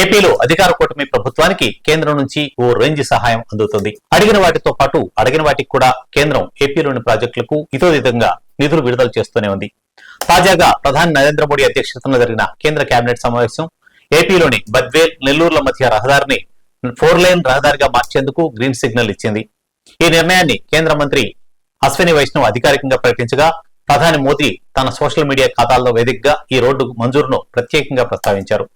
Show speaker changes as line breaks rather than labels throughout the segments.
ఏపీలో అధికార కూటమి ప్రభుత్వానికి కేంద్రం నుంచి ఓ రేంజ్ సహాయం అందుతుంది. అడిగిన వాటితో పాటు అడిగిన వాటికి కూడా కేంద్రం ఏపీలోని ప్రాజెక్టులకు ఇతోదితంగా నిధులు విడుదల చేస్తూనే ఉంది. తాజాగా ప్రధాని నరేంద్ర మోడీ అధ్యక్షతన జరిగిన కేంద్ర కేబినెట్ సమావేశం ఏపీలోని బద్వేల్ నెల్లూరుల మధ్య రహదారిని ఫోర్ లైన్ రహదారిగా మార్చేందుకు గ్రీన్ సిగ్నల్ ఇచ్చింది. ఈ నిర్ణయాన్ని కేంద్ర మంత్రి అశ్విని వైష్ణవ్ అధికారికంగా ప్రకటించగా ప్రధాని మోదీ తన సోషల్ మీడియా ఖాతాల్లో వేదికగా ఈ రోడ్డు మంజూరును ప్రత్యేకంగా ప్రస్తావించారు.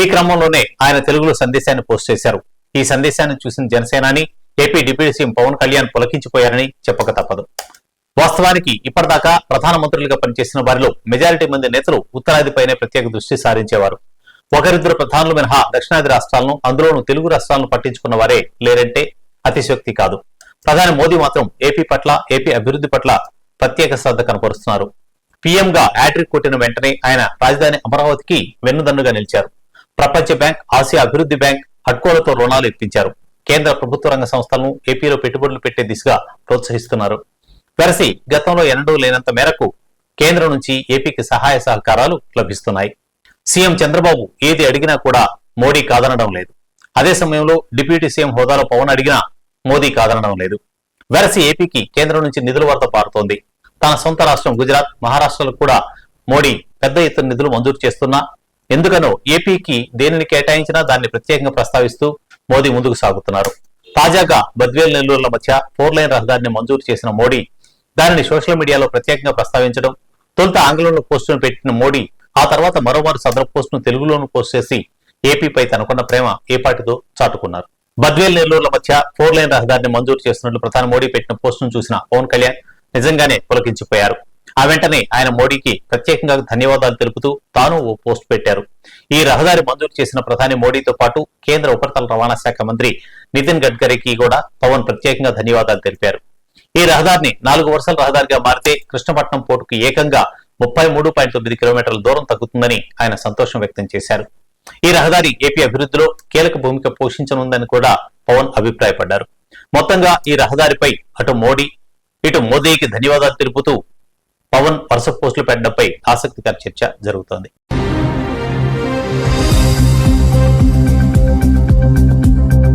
ఈ క్రమంలోనే ఆయన తెలుగులో సందేశాన్ని పోస్ట్ చేశారు. ఈ సందేశాన్ని చూసిన జనసేనాని AP deputy CM Pavan Kalyan పులకించిపోయారని చెప్పక తప్పదు. వాస్తవానికి ఇప్పటిదాకా ప్రధానమంత్రులుగా పనిచేసిన వారిలో మెజారిటీ మంది నేతలు ఉత్తరాదిపైనే ప్రత్యేక దృష్టి సారించేవారు. ఒకరిద్దరు ప్రధానులు మినహా దక్షిణాది రాష్ట్రాలను అందులోనూ తెలుగు రాష్ట్రాలను పట్టించుకున్న వారే లేరంటే అతిశక్తి కాదు. ప్రధాని మోదీ మాత్రం ఏపీ పట్ల ఏపీ అభివృద్ధి పట్ల ప్రత్యేక శ్రద్ధ కనపరుస్తున్నారు. పీఎంగా యాట్రిక్ కొట్టిన వెంటనే ఆయన రాజధాని అమరావతికి వెన్నుదన్నుగా నిలిచారు. ప్రపంచ బ్యాంక్ ఆసియా అభివృద్ధి బ్యాంక్ హడ్కోలతో రుణాలు ఇప్పించారు కేంద్ర ప్రభుత్వ రంగ సంస్థలను ఏపీలో పెట్టుబడులు పెట్టే దిశగా ప్రోత్సహిస్తున్నారు. వెరసి గతంలో ఎన్నడూ లేనంత మేరకు కేంద్రం నుంచి ఏపీకి సహాయ సహకారాలు లభిస్తున్నాయి. సీఎం చంద్రబాబు ఏది అడిగినా కూడా మోడీ కాదనడం లేదు. అదే సమయంలో డిప్యూటీ సీఎం హోదాలో పవన్ అడిగినా మోదీ కాదనడం లేదు. వెరసి ఏపీకి కేంద్రం నుంచి నిధుల వరద పారుతోంది. తన సొంత రాష్ట్రం గుజరాత్ మహారాష్ట్రలకు కూడా మోడీ పెద్ద ఎత్తున నిధులు మంజూరు చేస్తున్నా ఎందుకనో ఏపీకి దేనిని కేటాయించినా దాన్ని ప్రత్యేకంగా ప్రస్తావిస్తూ మోదీ ముందుకు సాగుతున్నారు. తాజాగా బద్వేల్ నెల్లూరుల మధ్య ఫోర్ లైన్ రహదారిని మంజూరు చేసిన మోడీ దానిని సోషల్ మీడియాలో ప్రత్యేకంగా ప్రస్తావించడం తొలుత ఆంగ్లంలో పోస్టును పెట్టిన మోడీ ఆ తర్వాత మరోమారు సదరు పోస్టును తెలుగులోనూ పోస్ట్ చేసి ఏపీపై తనకున్న ప్రేమ ఏపాటితో చాటుకున్నారు. బద్వేల్ నెల్లూరుల మధ్య ఫోర్ లైన్ రహదారిని మంజూరు చేస్తున్నట్లు ప్రధాని మోడీ పెట్టిన పోస్టును చూసిన పవన్ కళ్యాణ్ నిజంగానే పులకించిపోయారు. ఆ వెంటనే ఆయన మోడీకి ప్రత్యేకంగా ధన్యవాదాలు తెలుపుతూ తాను ఓ పోస్ట్ పెట్టారు. ఈ రహదారి మంజూరు చేసిన ప్రధాని మోడీతో పాటు కేంద్ర ఉపరితల రవాణా శాఖ మంత్రి నితిన్ గడ్కరీకి కూడా పవన్ ప్రత్యేకంగా ధన్యవాదాలు తెలిపారు. ఈ రహదారిని నాలుగు వరుసల రహదారిగా మారితే కృష్ణపట్నం పోర్టుకు ఏకంగా ముప్పై మూడు పాయింట్ తొమ్మిది కిలోమీటర్ల దూరం తగ్గుతుందని ఆయన సంతోషం వ్యక్తం చేశారు. ఈ రహదారి ఏపీ అభివృద్ధిలో కీలక భూమిక పోషించనుందని కూడా పవన్ అభిప్రాయపడ్డారు. మొత్తంగా ఈ రహదారిపై అటు మోడీ ఇటు మోదీకి ధన్యవాదాలు తెలుపుతూ పవన్ వరుస పోస్టులు పెట్టడంపై ఆసక్తికర చర్చ జరుగుతోంది.